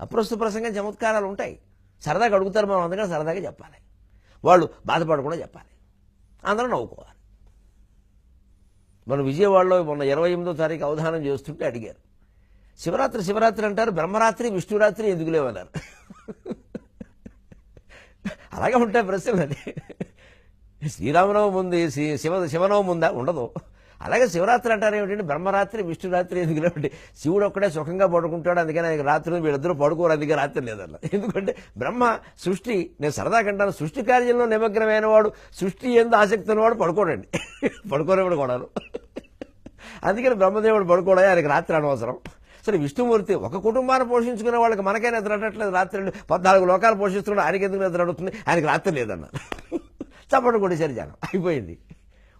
అప్రస్తుత ప్రసంగం చమత్కారాలు ఉంటాయి. సరదాగా అడుగుతారు మనం అందుకని సరదాగా చెప్పాలి. వాళ్ళు బాధపడకుండా చెప్పాలి. అందరం నవ్వుకోవాలి. మన విజయవాడలో మొన్న ఇరవై ఎనిమిదో తారీఖు అవధానం చేస్తుంటే అడిగారు. శివరాత్రి శివరాత్రి అంటారు బ్రహ్మరాత్రి విష్ణురాత్రి ఎందుకు లేవన్నారు? అలాగే ఉంటాయి ప్రశ్నలు. అది. శ్రీరామనవమి ఉంది శివ శివనవమి ఉందా? ఉండదు. అలాగే శివరాత్రి అంటారు ఏమిటంటే బ్రహ్మరాత్రి విష్ణురాత్రి ఎందుకు లేవంటే శివుడు ఒక్కడే సుఖంగా పడుకుంటాడు అందుకని రాత్రి వీళ్ళిద్దరూ పడుకోరు అందుకే రాత్రి లేదన్న ఎందుకంటే బ్రహ్మ సృష్టి నేను సరదా కంటాను సృష్టి కార్యంలో నిమగ్నమైన వాడు సృష్టి ఎందు ఆసక్తి ఉన్నవాడు పడుకోడండి. పడుకోనేవాడు కూడాను. అందుకని బ్రహ్మదేవుడు పడుకోవడం ఆయనకి రాత్రి అనవసరం. సరే విష్ణుమూర్తి ఒక కుటుంబాన్ని పోషించుకునే వాళ్ళకి మనకే నిద్ర అట్టట్లేదు రాత్రి పద్నాలుగు లోకాలు పోషిస్తున్నాడు ఆయనకి ఎందుకు నిద్ర అడుగుతుంది ఆయనకి రాత్రి లేదన్నారు. చప్పట్లు కొట్టేసరి జనం. అయిపోయింది.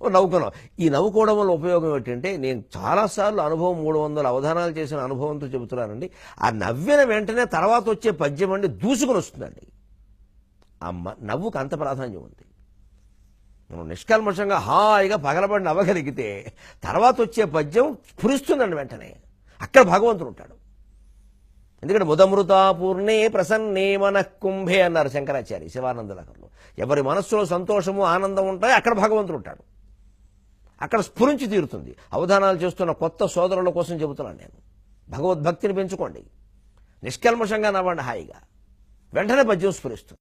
నవ్వుకున్నాం. ఈ నవ్వుకోవడం వల్ల ఉపయోగం ఏంటంటే నేను చాలాసార్లు అనుభవం మూడు వందల అవధానాలు చేసిన అనుభవంతో చెబుతున్నానండి. ఆ నవ్విన వెంటనే తర్వాత వచ్చే పద్యం అండి దూసుకుని వస్తుందండి. అమ్మ నవ్వుకు అంత ప్రాధాన్యం ఉంది. మనం నిష్కల్మషంగా హాయిగా పగలబడి నవ్వగలిగితే తర్వాత వచ్చే పద్యం స్ఫురిస్తుందండి వెంటనే. అక్కడ భగవంతుడు ఉంటాడు. ఎందుకంటే ముదమృతా పూర్ణే ప్రసన్నే మన కుంభే అన్నారు శంకరాచార్య శివానందలకర్లో ఎవరి మనస్సులో సంతోషము ఆనందం ఉంటాయో అక్కడ భగవంతుడు ఉంటాడు. అక్కడ స్ఫురించి తీరుతుంది. అవధానాలు చేస్తున్న కొత్త సోదరుల కోసం చెబుతున్నాను నేను. భగవద్భక్తిని పెంచుకోండి. నిష్కల్మషంగా నవ్వండి హాయిగా. వెంటనే పద్యం స్ఫురిస్తుంది.